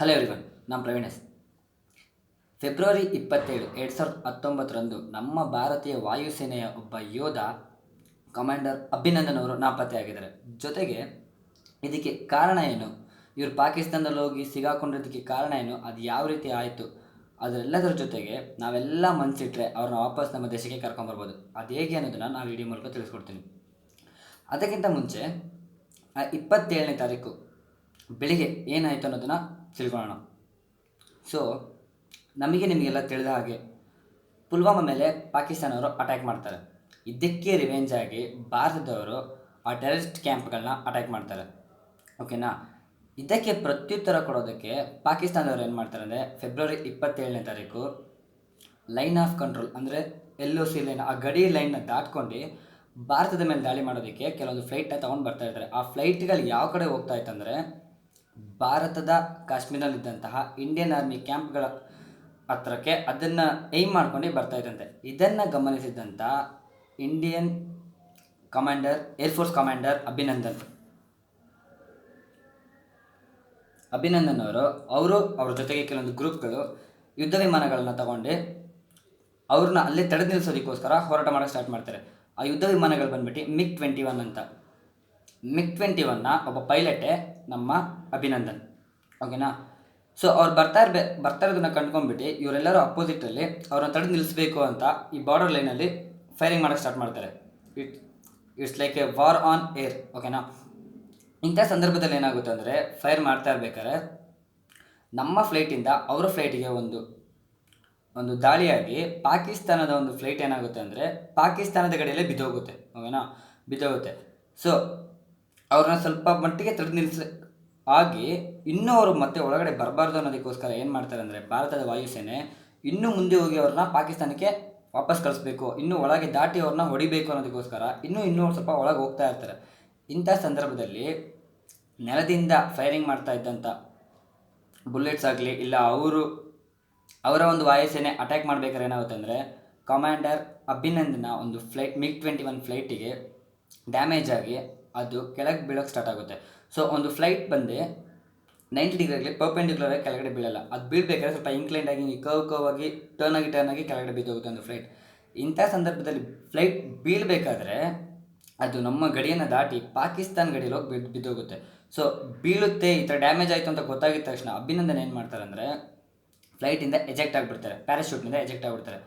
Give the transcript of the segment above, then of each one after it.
Hello everyone ನಾನು Praveen S. February ಇಪ್ಪತ್ತೇಳು, ಎರಡು ಸಾವಿರದ ಹತ್ತೊಂಬತ್ತರಂದು ನಮ್ಮ ಭಾರತೀಯ ವಾಯುಸೇನೆಯ ಒಬ್ಬ ಯೋಧ ಕಮಾಂಡರ್ ಅಭಿನಂದನ್ ಅವರು ನಾಪತ್ತೆಯಾಗಿದ್ದಾರೆ ಜೊತೆಗೆ ಇದಕ್ಕೆ ಕಾರಣ ಏನು? ಇವರು ಪಾಕಿಸ್ತಾನದಲ್ಲಿ ಹೋಗಿ ಸಿಗಾಕೊಂಡಿದ್ದಕ್ಕೆ ಕಾರಣ ಏನು? ಅದು ಯಾವ ರೀತಿ ಆಯಿತು? ಅದರೆಲ್ಲದರ ಜೊತೆಗೆ ನಾವೆಲ್ಲ ಮನಸ್ಸಿಟ್ರೆ ಅವ್ರನ್ನ ವಾಪಸ್ ನಮ್ಮ ದೇಶಕ್ಕೆ ಕರ್ಕೊಂಬರ್ಬೋದು ಅದು ಹೇಗೆ ಅನ್ನೋದನ್ನು ನಾವು ವಿಡಿಯೋ ಮೂಲಕ ತಿಳಿಸ್ಕೊಡ್ತೀನಿ. ಅದಕ್ಕಿಂತ ಮುಂಚೆ ಇಪ್ಪತ್ತೇಳನೇ ತಾರೀಕು, ಬೆಳಿಗ್ಗೆ ಏನಾಯಿತು ಅನ್ನೋದನ್ನು ತಿಳ್ಕೊಳ್ಳೋಣ ಸೊ ನಮಗೆ ನಿಮಗೆಲ್ಲ ತಿಳಿದ ಹಾಗೆ, ಪುಲ್ವಾಮಾ ಮೇಲೆ ಪಾಕಿಸ್ತಾನವರು ಅಟ್ಯಾಕ್ ಮಾಡ್ತಾರೆ. ಇದಕ್ಕೆ ರಿವೆಂಜ್ ಆಗಿ ಭಾರತದವರು ಆ ಟೆರರಿಸ್ಟ್ ಕ್ಯಾಂಪ್ಗಳನ್ನ ಅಟ್ಯಾಕ್ ಮಾಡ್ತಾರೆ. ಓಕೆನಾ ಇದಕ್ಕೆ ಪ್ರತ್ಯುತ್ತರ ಕೊಡೋದಕ್ಕೆ ಪಾಕಿಸ್ತಾನದವ್ರು ಏನು ಮಾಡ್ತಾರೆ ಅಂದರೆ ಫೆಬ್ರವರಿ ಇಪ್ಪತ್ತೇಳನೇ ತಾರೀಕು ಲೈನ್ ಆಫ್ ಕಂಟ್ರೋಲ್ ಅಂದರೆ ಎಲ್ ಒ ಸಿ ಲೈನ್ ಆ ಗಡಿ ಲೈನ್ನ ದಾಟ್ಕೊಂಡು ಭಾರತದ ಮೇಲೆ ದಾಳಿ ಮಾಡೋದಕ್ಕೆ ಕೆಲವೊಂದು ಫ್ಲೈಟ್ನ ತೊಗೊಂಡು ಬರ್ತಾ ಇರ್ತಾರೆ. ಆ ಫ್ಲೈಟ್ಗಳು ಯಾವ ಕಡೆ ಹೋಗ್ತಾ ಇತ್ತಂದರೆ ಭಾರತದ ಕಾಶ್ಮೀರಲ್ಲಿದ್ದಂತಹ ಇಂಡಿಯನ್ ಆರ್ಮಿ ಕ್ಯಾಂಪ್ಗಳ ಹತ್ರಕ್ಕೆ ಅದನ್ನು ಏಮ್ ಮಾಡ್ಕೊಂಡು ಬರ್ತಾ ಇದ್ದಂತೆ ಇದನ್ನು ಗಮನಿಸಿದಂಥ Indian commander air force commander Abhinandan. Abhinandan ಅವರು ಅವರು ಅವ್ರ ಜೊತೆಗೆ ಕೆಲವೊಂದು ಗ್ರೂಪ್ಗಳು ಯುದ್ಧ ವಿಮಾನಗಳನ್ನು ತಗೊಂಡು ಅವ್ರನ್ನ ಅಲ್ಲೇ ತಡೆದು ನಿಲ್ಲಿಸೋದಕ್ಕೋಸ್ಕರ ಹೋರಾಟ ಮಾಡೋಕೆ ಸ್ಟಾರ್ಟ್ ಮಾಡ್ತಾರೆ. ಆ ಯುದ್ಧ ವಿಮಾನಗಳು ಬಂದ್ಬಿಟ್ಟು ಮಿಗ್ ಟ್ವೆಂಟಿ ಒನ್ ಅಂತ. ಮಿಗ್ ಟ್ವೆಂಟಿ ಒನ್ನ ಒಬ್ಬ ಪೈಲಟೇ ನಮ್ಮ ಅಭಿನಂದನ್. ಓಕೆನಾ ಸೊ ಅವ್ರು ಬರ್ತಾ ಇರ್ಬೇ, ಬರ್ತಾ ಇರೋದನ್ನ ಕಂಡ್ಕೊಂಡ್ಬಿಟ್ಟು ಇವರೆಲ್ಲರೂ ಅಪೋಸಿಟಲ್ಲಿ ಅವ್ರನ್ನ ತಡೆದು ನಿಲ್ಲಿಸಬೇಕು ಅಂತ ಈ ಬಾರ್ಡರ್ ಲೈನಲ್ಲಿ ಫೈರಿಂಗ್ ಮಾಡೋಕ್ಕೆ ಸ್ಟಾರ್ಟ್ ಮಾಡ್ತಾರೆ. It it's like a war on air ಓಕೆನಾ ಇಂಥ ಸಂದರ್ಭದಲ್ಲಿ ಏನಾಗುತ್ತೆ ಅಂದರೆ ಫೈರ್ ಮಾಡ್ತಾ ಇರ್ಬೇಕಾದ್ರೆ ನಮ್ಮ ಫ್ಲೈಟಿಂದ ಅವರ ಫ್ಲೈಟಿಗೆ ಒಂದು ಒಂದು ದಾಳಿಯಾಗಿ ಪಾಕಿಸ್ತಾನದ ಒಂದು ಫ್ಲೈಟ್ ಏನಾಗುತ್ತೆ ಅಂದರೆ ಪಾಕಿಸ್ತಾನದ ಕಡೆಯಲ್ಲೇ ಬಿದ್ದೋಗುತ್ತೆ ಓಕೆನಾ ಬಿದ್ದೋಗುತ್ತೆ. ಸೊ ಅವ್ರನ್ನ ಸ್ವಲ್ಪ ಮಟ್ಟಿಗೆ ತಡೆದು ನಿಲ್ಲಿಸ ಆಗಿ ಇನ್ನೂ ಅವರು ಮತ್ತೆ ಒಳಗಡೆ ಬರಬಾರ್ದು ಅನ್ನೋದಕ್ಕೋಸ್ಕರ ಏನು ಮಾಡ್ತಾರೆ ಅಂದರೆ ಭಾರತದ ವಾಯುಸೇನೆ ಇನ್ನೂ ಮುಂದೆ ಹೋಗಿ ಅವ್ರನ್ನ ಪಾಕಿಸ್ತಾನಕ್ಕೆ ವಾಪಸ್ ಕಳಿಸ್ಬೇಕು, ಇನ್ನೂ ಒಳಗೆ ದಾಟಿ ಅವ್ರನ್ನ ಹೊಡಿಬೇಕು ಅನ್ನೋದಕ್ಕೋಸ್ಕರ ಇನ್ನೂ ಇನ್ನೂ ಸ್ವಲ್ಪ ಒಳಗೆ ಹೋಗ್ತಾ ಇರ್ತಾರೆ. ಇಂಥ ಸಂದರ್ಭದಲ್ಲಿ ನೆಲದಿಂದ ಫೈರಿಂಗ್ ಮಾಡ್ತಾ ಇದ್ದಂಥ ಬುಲೆಟ್ಸ್ ಆಗಲಿ ಇಲ್ಲ ಅವರು ಅವರ ಒಂದು ವಾಯುಸೇನೆ ಅಟ್ಯಾಕ್ ಮಾಡ್ಬೇಕಾದ್ರೆ ಏನಾಗುತ್ತೆ ಅಂದರೆ ಕಮಾಂಡರ್ ಅಭಿನಂದನ ಒಂದು ಫ್ಲೈಟ್ ಮಿಗ್ ಟ್ವೆಂಟಿ ಒನ್ ಫ್ಲೈಟಿಗೆ ಡ್ಯಾಮೇಜ್ ಆಗಿ ಅದು ಕೆಳಗೆ ಬೀಳೋಕ್ಕೆ ಸ್ಟಾರ್ಟ್ ಆಗುತ್ತೆ. ಸೊ ಒಂದು ಫ್ಲೈಟ್ ಬಂದು ನೈಂಟಿ ಡಿಗ್ರಿಯಲ್ಲಿ ಪರ್ಪೆಂಡಿಕ್ಯುಲರ್ ಆಗಿ ಕೆಳಗಡೆ ಬೀಳಲ್ಲ. ಅದು ಬೀಳಬೇಕಾದ್ರೆ ಸ್ವಲ್ಪ ಇಂಕ್ಲೈಂಡ್ ಆಗಿ ಕರ್ವ್ ಕರ್ವ್ ಆಗಿ ಟರ್ನ್ ಆಗಿ ಟರ್ನ್ ಆಗಿ ಕೆಳಗಡೆ ಬಿದ್ದೋಗುತ್ತೆ ಒಂದು ಫ್ಲೈಟ್ ಇಂಥ ಸಂದರ್ಭದಲ್ಲಿ ಫ್ಲೈಟ್ ಬೀಳಬೇಕಾದ್ರೆ ಅದು ನಮ್ಮ ಗಡಿಯನ್ನು ದಾಟಿ ಪಾಕಿಸ್ತಾನ ಗಡಿಯಲ್ಲಿ ಹೋಗಿ ಬಿದ್ದು ಬಿದ್ದೋಗುತ್ತೆ ಸೊ ಬೀಳುತ್ತೆ, ಈ ಥರ ಡ್ಯಾಮೇಜ್ ಆಯಿತು ಅಂತ ಗೊತ್ತಾಗಿದ ತಕ್ಷಣ ಅಭಿನಂದನ್ ಏನು ಮಾಡ್ತಾರೆ ಅಂದರೆ ಫ್ಲೈಟಿಂದ ಎಜೆಕ್ಟ್ ಆಗಿಬಿಡ್ತಾರೆ. ಪ್ಯಾರಾಶೂಟ್ನಿಂದ ಎಜೆಕ್ಟ್ ಆಗಿಬಿಡ್ತಾರೆ.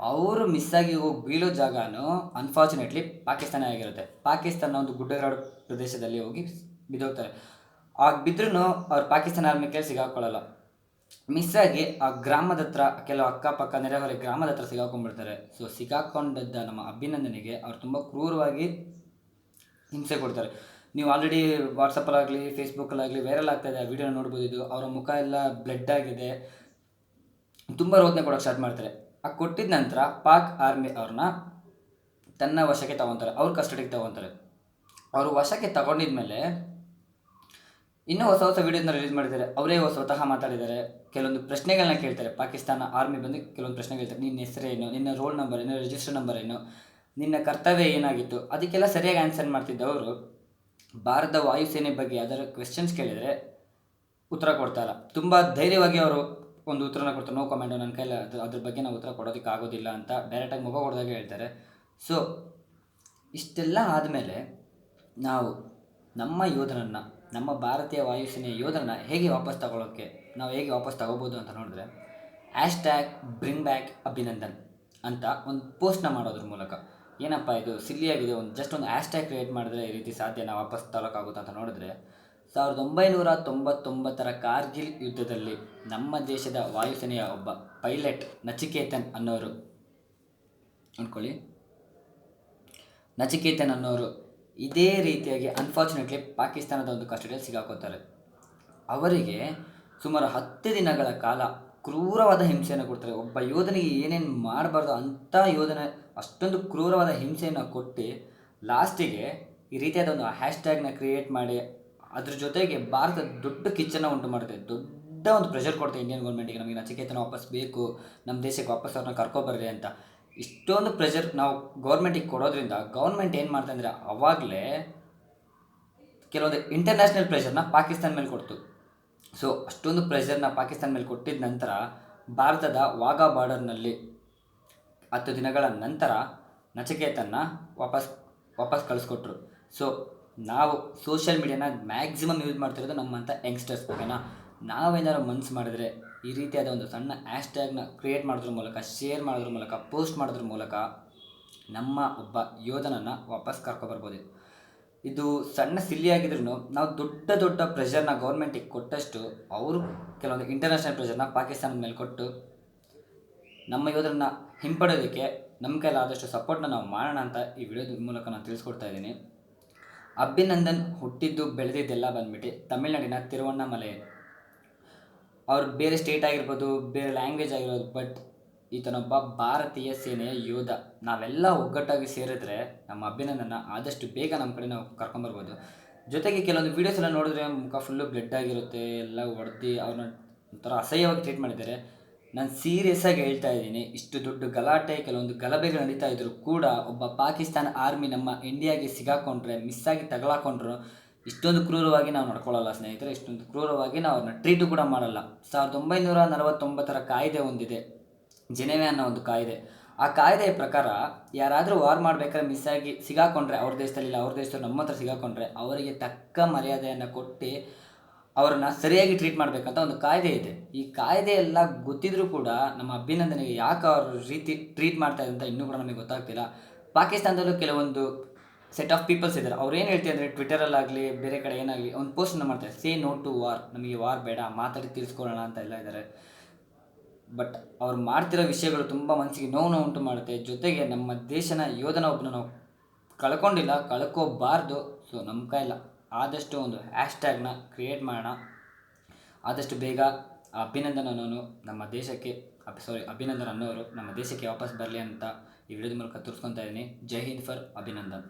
ಅವರು ಮಿಸ್ ಆಗಿ ಹೋಗಿ, ಬೀಳೋ ಜಾಗನೂ ಅನ್ಫಾರ್ಚುನೇಟ್ಲಿ ಪಾಕಿಸ್ತಾನ ಆಗಿರುತ್ತೆ. ಪಾಕಿಸ್ತಾನ ಒಂದು ಗುಡ್ಡಗಾಡು ಪ್ರದೇಶದಲ್ಲಿ ಹೋಗಿ ಬಿದ್ದೋಗ್ತಾರೆ. ಆಗ ಬಿದ್ರೂ ಅವ್ರು ಪಾಕಿಸ್ತಾನ ಆರ್ಮಿ ಕೈಲಿ ಸಿಗಾಕೊಳ್ಳಲ್ಲ ಮಿಸ್ ಆಗಿ ಆ ಗ್ರಾಮದ ಹತ್ರ, ಕೆಲವು ಅಕ್ಕಪಕ್ಕ, ನೆರೆಹೊರೆ ಗ್ರಾಮದ ಹತ್ರ ಸಿಗಾಕೊಂಡ್ಬಿಡ್ತಾರೆ. ಸೊ ಸಿಗಾಕೊಂಡಿದ್ದ ನಮ್ಮ ಅಭಿನಂದನೆಗೆ ಅವ್ರು ತುಂಬ ಕ್ರೂರವಾಗಿ ಹಿಂಸೆ ಕೊಡ್ತಾರೆ. ನೀವು ಆಲ್ರೆಡಿ ವಾಟ್ಸಪ್ಪಲ್ಲಾಗಲಿ ಫೇಸ್ಬುಕ್ಕಲ್ಲಾಗಲಿ ವೈರಲ್ ಆಗ್ತಾ ಇದೆ, ಆ ವಿಡಿಯೋ ನೋಡ್ಬೋದು ಇದು. ಅವರ ಮುಖ ಎಲ್ಲ ಬ್ಲಡ್ ಆಗಿದೆ. ತುಂಬ ರೋದನೆ ಕೊಡೋಕ್ಕೆ ಸ್ಟಾರ್ಟ್ ಮಾಡ್ತಾರೆ. ಆ ಕೊಟ್ಟಿದ ನಂತರ ಪಾಕ್ ಆರ್ಮಿ ಅವ್ರನ್ನ ತನ್ನ ವಶಕ್ಕೆ ತಗೊತಾರೆ, ಅವ್ರ ಕಸ್ಟಡಿಗೆ ತಗೊತಾರೆ. ಅವರು ವಶಕ್ಕೆ ತಗೊಂಡಿದ್ಮೇಲೆ ಇನ್ನೂ ಹೊಸ ಹೊಸ ವೀಡಿಯೋನ ರಿಲೀಸ್ ಮಾಡಿದ್ದಾರೆ. ಅವರೇ ಸ್ವತಃ ಮಾತಾಡಿದ್ದಾರೆ. ಕೆಲವೊಂದು ಪ್ರಶ್ನೆಗಳನ್ನ ಕೇಳ್ತಾರೆ. ಪಾಕಿಸ್ತಾನ ಆರ್ಮಿ ಬಂದು ಕೆಲವೊಂದು ಪ್ರಶ್ನೆ ಕೇಳ್ತಾರೆ ನಿನ್ನ ಹೆಸರೇನು ನಿನ್ನ ರೋಲ್ ನಂಬರ್ ಏನು? ರಿಜಿಸ್ಟರ್ ನಂಬರ್ ಏನು? ನಿನ್ನ ಕರ್ತವ್ಯ ಏನಾಗಿತ್ತು? ಅದಕ್ಕೆಲ್ಲ ಸರಿಯಾಗಿ ಆನ್ಸರ್ ಮಾಡ್ತಿದ್ದವರು ಭಾರತ ವಾಯುಸೇನೆ ಬಗ್ಗೆ ಯಾವ್ದಾದ್ರು ಕ್ವೆಶನ್ಸ್ ಕೇಳಿದರೆ ಉತ್ತರ ಕೊಡ್ತಾರ. ತುಂಬ ಧೈರ್ಯವಾಗಿ ಅವರು ಒಂದು ಉತ್ತರನ ಕೊಡ್ತಾರೆ. ನೋ ಕಮೆಂಟ್ ನನ್ನ ಕೈಲಿ ಅದು, ಅದ್ರ ಬಗ್ಗೆ ನಾವು ಉತ್ತರ ಕೊಡೋದಕ್ಕೆ ಆಗೋದಿಲ್ಲ ಅಂತ ಡೈರೆಕ್ಟಾಗಿ ಮುಖ ಕೊಡ್ದಾಗ ಹೇಳ್ತಾರೆ. ಸೊ ಇಷ್ಟೆಲ್ಲ ಆದಮೇಲೆ ನಾವು ನಮ್ಮ ಯೋಧನನ್ನು ನಮ್ಮ ಭಾರತೀಯ ವಾಯುಸೇನೆಯ ಯೋಧನ ಹೇಗೆ ವಾಪಸ್ ತಗೊಳ್ಳೋಕ್ಕೆ ನಾವು ಹೇಗೆ ವಾಪಸ್ ತಗೋಬೋದು ಅಂತ ನೋಡಿದ್ರೆ hashtag bring back Abhinandan ಅಂತ ಒಂದು ಪೋಸ್ಟ್ನ ಮಾಡೋದ್ರ ಮೂಲಕ. ಏನಪ್ಪ ಇದು ಸಿಲ್ಲಿಯಾಗಿದೆ ಒಂದು ಜಸ್ಟ್ ಒಂದು ಆ್ಯಶ್ ಟ್ಯಾಗ್ ಕ್ರಿಯೇಟ್ ಮಾಡಿದ್ರೆ ಈ ರೀತಿ ಸಾಧ್ಯ ನಾವು ವಾಪಸ್ ತಗೊಳಕ್ಕಾಗುತ್ತಾ ಅಂತ ನೋಡಿದ್ರೆ ಸಾವಿರದ ಒಂಬೈನೂರ ತೊಂಬತ್ತೊಂಬತ್ತರ ಕಾರ್ಗಿಲ್ ಯುದ್ಧದಲ್ಲಿ ನಮ್ಮ ದೇಶದ ವಾಯುಸೇನೆಯ ಒಬ್ಬ ಪೈಲಟ್ ನಚಿಕೇತನ್ ಅನ್ನೋರು. ಅಂದ್ಕೊಳ್ಳಿ ನಚಿಕೇತನ್ ಅನ್ನೋರು ಇದೇ ರೀತಿಯಾಗಿ ಅನ್ಫಾರ್ಚುನೇಟ್ಲಿ ಪಾಕಿಸ್ತಾನದ ಒಂದು ಕಸ್ಟಡಿಯಲ್ಲಿ ಸಿಗಾಕೋತಾರೆ ಅವರಿಗೆ ಸುಮಾರು ಹತ್ತು ದಿನಗಳ ಕಾಲ ಕ್ರೂರವಾದ ಹಿಂಸೆಯನ್ನು ಕೊಡ್ತಾರೆ. ಒಬ್ಬ ಯೋಧನಿಗೆ ಏನೇನು ಮಾಡಬಾರ್ದು ಅಂಥ ಯೋಧನ ಅಷ್ಟೊಂದು ಕ್ರೂರವಾದ ಹಿಂಸೆಯನ್ನು ಕೊಟ್ಟು ಲಾಸ್ಟಿಗೆ ಈ ರೀತಿಯಾದ ಒಂದು ಹ್ಯಾಶ್ಟ್ಯಾಗ್ನ ಕ್ರಿಯೇಟ್ ಮಾಡಿ ಅದ್ರ ಜೊತೆಗೆ ಭಾರತ ದೊಡ್ಡ ಕಿಚ್ಚನ್ನು ಉಂಟು ಮಾಡುತ್ತೆ. ದೊಡ್ಡ ಒಂದು ಪ್ರೆಷರ್ ಕೊಡುತ್ತೆ ಇಂಡಿಯನ್ ಗೌರ್ಮೆಂಟಿಗೆ ನಮಗೆ ನಚಿಕೇತನ ವಾಪಸ್ ಬೇಕು ನಮ್ಮ ದೇಶಕ್ಕೆ ವಾಪಸ್ ಅವ್ರನ್ನ ಕರ್ಕೊಬರ್ರಿ ಅಂತ. ಇಷ್ಟೊಂದು ಪ್ರೆಷರ್ ನಾವು ಗೌರ್ಮೆಂಟಿಗೆ ಕೊಡೋದ್ರಿಂದ ಗೌರ್ಮೆಂಟ್ ಏನು ಮಾಡ್ತಾ ಅಂದರೆ ಅವಾಗಲೇ ಕೆಲವೊಂದು ಇಂಟರ್ನ್ಯಾಷನಲ್ ಪ್ರೆಷರ್ನ ಪಾಕಿಸ್ತಾನ ಮೇಲೆ ಕೊಡ್ತು. ಸೊ ಅಷ್ಟೊಂದು ಪ್ರೆಷರ್ನ ಪಾಕಿಸ್ತಾನ ಮೇಲೆ ಕೊಟ್ಟಿದ ನಂತರ ಭಾರತದ ವಾಘಾ ಬಾರ್ಡರ್ನಲ್ಲಿ ಹತ್ತು ದಿನಗಳ ನಂತರ ನಚಿಕೇತನ್ನ ವಾಪಸ್ ವಾಪಸ್ ಕಳಿಸ್ಕೊಟ್ರು. ಸೊ ನಾವು ಸೋಷಿಯಲ್ ಮೀಡಿಯಾನ ಮ್ಯಾಕ್ಸಿಮಮ್ ಯೂಸ್ ಮಾಡ್ತಿರೋದು ನಮ್ಮಂಥ ಯಂಗ್ಸ್ಟರ್ಸ್ ಓಕೆನಾ ನಾವೇನಾದ್ರು ಮನ್ಸು ಮಾಡಿದ್ರೆ ಈ ರೀತಿಯಾದ ಒಂದು ಸಣ್ಣ ಹ್ಯಾಶ್ಟ್ಯಾಗ್ನ ಕ್ರಿಯೇಟ್ ಮಾಡೋದ್ರ ಮೂಲಕ ಶೇರ್ ಮಾಡೋದ್ರ ಮೂಲಕ ಪೋಸ್ಟ್ ಮಾಡೋದ್ರ ಮೂಲಕ ನಮ್ಮ ಒಬ್ಬ ಯೋಧನನ್ನು ವಾಪಸ್ ಕರ್ಕೊಬರ್ಬೋದು ಇದು ಸಣ್ಣ ಸಿಲ್ಲಿ ಆಗಿದ್ರು ನಾವು ದೊಡ್ಡ ದೊಡ್ಡ ಪ್ರೆಷರ್ನ ಗೌರ್ಮೆಂಟಿಗೆ ಕೊಟ್ಟಷ್ಟು ಅವರು ಕೆಲವೊಂದು ಇಂಟರ್ನ್ಯಾಷನಲ್ ಪ್ರೆಷರ್ನ ಪಾಕಿಸ್ತಾನದ ಮೇಲೆ ಕೊಟ್ಟು ನಮ್ಮ ಯೋಧರನ್ನ ಹಿಂಪಡೆಯೋದಕ್ಕೆ ನಮ್ಮ ಕೈಲಾದಷ್ಟು ಸಪೋರ್ಟ್ನ ನಾವು ಮಾಡೋಣ ಅಂತ ಈ ವಿಡಿಯೋದ ಮೂಲಕ ನಾನು ತಿಳಿಸ್ಕೊಡ್ತಾ ಇದ್ದೀನಿ. ಅಭಿನಂದನ್ ಹುಟ್ಟಿದ್ದು ಬೆಳೆದಿದ್ದೆಲ್ಲ ಬಂದ್ಬಿಟ್ಟು ತಮಿಳ್ನಾಡಿನ ತಿರುವಣ್ಣಾಮಲೆಯಲ್ಲಿ ಅವ್ರು ಬೇರೆ ಸ್ಟೇಟ್ ಆಗಿರ್ಬೋದು, ಬೇರೆ ಲ್ಯಾಂಗ್ವೇಜ್ ಆಗಿರ್ಬೋದು ಬಟ್ ಈತನೊಬ್ಬ ಭಾರತೀಯ ಸೇನೆಯ ಯೋಧ. ನಾವೆಲ್ಲ ಒಗ್ಗಟ್ಟಾಗಿ ಸೇರಿದ್ರೆ ನಮ್ಮ ಅಭಿನಂದನ ಆದಷ್ಟು ಬೇಗ ನಮ್ಮ ಕಡೆ ನಾವು ಕರ್ಕೊಂಬರ್ಬೋದು ಜೊತೆಗೆ ಕೆಲವೊಂದು ವೀಡಿಯೋಸ್ ಎಲ್ಲ ನೋಡಿದ್ರೆ ಮುಖ ಫುಲ್ಲು ಬ್ಲಡ್ ಆಗಿರುತ್ತೆ, ಎಲ್ಲ ಹೊಡೆದು ಅವ್ರನ್ನ ಒಂಥರ ಅಸಹ್ಯವಾಗಿ ಟ್ರೀಟ್ ಮಾಡಿದ್ದಾರೆ. ನಾನು ಸೀರಿಯಸ್ ಆಗಿ ಹೇಳ್ತಾ ಇದ್ದೀನಿ. ಇಷ್ಟು ದೊಡ್ಡ ಗಲಾಟೆ, ಕೆಲವೊಂದು ಗಲಭೆಗಳು ನಡೀತಾ ಇದ್ರು ಕೂಡ ಒಬ್ಬ ಪಾಕಿಸ್ತಾನ ಆರ್ಮಿ ನಮ್ಮ ಇಂಡಿಯಾಗೆ ಸಿಗಾಕೊಂಡ್ರೆ ಮಿಸ್ ಆಗಿ ತಗಲಾಕೊಂಡ್ರು, ಇಷ್ಟೊಂದು ಕ್ರೂರವಾಗಿ ನಾವು ನಡ್ಕೊಳ್ಳಲ್ಲ ಸ್ನೇಹಿತರೆ, ಇಷ್ಟೊಂದು ಕ್ರೂರವಾಗಿ ನಾವು ಅವ್ರನ್ನ ಟ್ರೀಟು ಕೂಡ ಮಾಡಲ್ಲ. ಸಾವಿರದ ಒಂಬೈನೂರ ನಲವತ್ತೊಂಬತ್ತರ ಕಾಯ್ದೆ ಹೊಂದಿದೆ ಜೆನೆವೆ ಅನ್ನೋ ಒಂದು ಕಾಯ್ದೆ. ಆ ಕಾಯ್ದೆಯ ಪ್ರಕಾರ ಯಾರಾದರೂ ವಾರ್ ಮಾಡಬೇಕಾದ್ರೆ ಮಿಸ್ ಆಗಿ ಸಿಗಾಕೊಂಡ್ರೆ, ಅವ್ರ ದೇಶದಲ್ಲಿ ಇಲ್ಲ ಅವ್ರ ದೇಶದವ್ರು ನಮ್ಮ ಹತ್ರ ಸಿಗಾಕೊಂಡ್ರೆ, ಅವರಿಗೆ ತಕ್ಕ ಮರ್ಯಾದೆಯನ್ನು ಕೊಟ್ಟು ಅವರನ್ನು ಸರಿಯಾಗಿ ಟ್ರೀಟ್ ಮಾಡಬೇಕಂತ ಒಂದು ಕಾಯ್ದೆ ಇದೆ. ಈ ಕಾಯ್ದೆ ಎಲ್ಲ ಗೊತ್ತಿದ್ರೂ ಕೂಡ ನಮ್ಮ ಅಭಿನಂದನೆಗೆ ಯಾಕೆ ಅವ್ರ ರೀತಿ ಟ್ರೀಟ್ ಮಾಡ್ತಾ ಅಂತ ಇನ್ನೂ ಕೂಡ ನಮಗೆ ಗೊತ್ತಾಗ್ತಿಲ್ಲ. ಪಾಕಿಸ್ತಾನದಲ್ಲೂ ಕೆಲವೊಂದು ಸೆಟ್ ಆಫ್ ಪೀಪಲ್ಸ್ ಇದ್ದಾರೆ. ಅವ್ರು ಏನು ಹೇಳ್ತೀವಿ ಅಂದರೆ ಟ್ವಿಟರಲ್ಲಾಗಲಿ ಬೇರೆ ಕಡೆ ಏನಾಗಲಿ ಒಂದು ಪೋಸ್ಟನ್ನು ಮಾಡ್ತಾರೆ. ಸೇ ನೋ ಟು ವಾರ್ ನಮಗೆ ವಾರ್ ಬೇಡ ಮಾತಾಡಿ ತಿಳಿಸ್ಕೊಳ್ಳೋಣ ಅಂತ ಎಲ್ಲ ಇದ್ದಾರೆ. ಬಟ್ ಅವ್ರು ಮಾಡ್ತಿರೋ ವಿಷಯಗಳು ತುಂಬ ಮನಸ್ಸಿಗೆ ನೋವು ಉಂಟು ಮಾಡುತ್ತೆ. ಜೊತೆಗೆ ನಮ್ಮ ದೇಶನ ಯೋಧನ ಒಬ್ಬನ ನಾವು ಕಳ್ಕೊಂಡಿಲ್ಲ, ಕಳ್ಕೋಬಾರ್ದು. ಸೊ ನಮ್ಮ ಕೈಲ ಆದಷ್ಟು ಒಂದು ಹ್ಯಾಶ್ಟ್ಯಾಗ್ನ ಕ್ರಿಯೇಟ್ ಮಾಡೋಣ. ಆದಷ್ಟು ಬೇಗ ಅಭಿನಂದನ್ ಅನ್ನೋನು ನಮ್ಮ ದೇಶಕ್ಕೆ ಸಾರಿ ಅಭಿನಂದನ್ ಅನ್ನೋರು ನಮ್ಮ ದೇಶಕ್ಕೆ ವಾಪಸ್ ಬರಲಿ ಅಂತ ಈ ವಿಡಿಯೋದ ಮೂಲಕ ತೋರಿಸ್ಕೊತಾ ಇದ್ದೀನಿ. ಜೈ ಹಿಂದ್ ಫರ್ ಅಭಿನಂದನ್.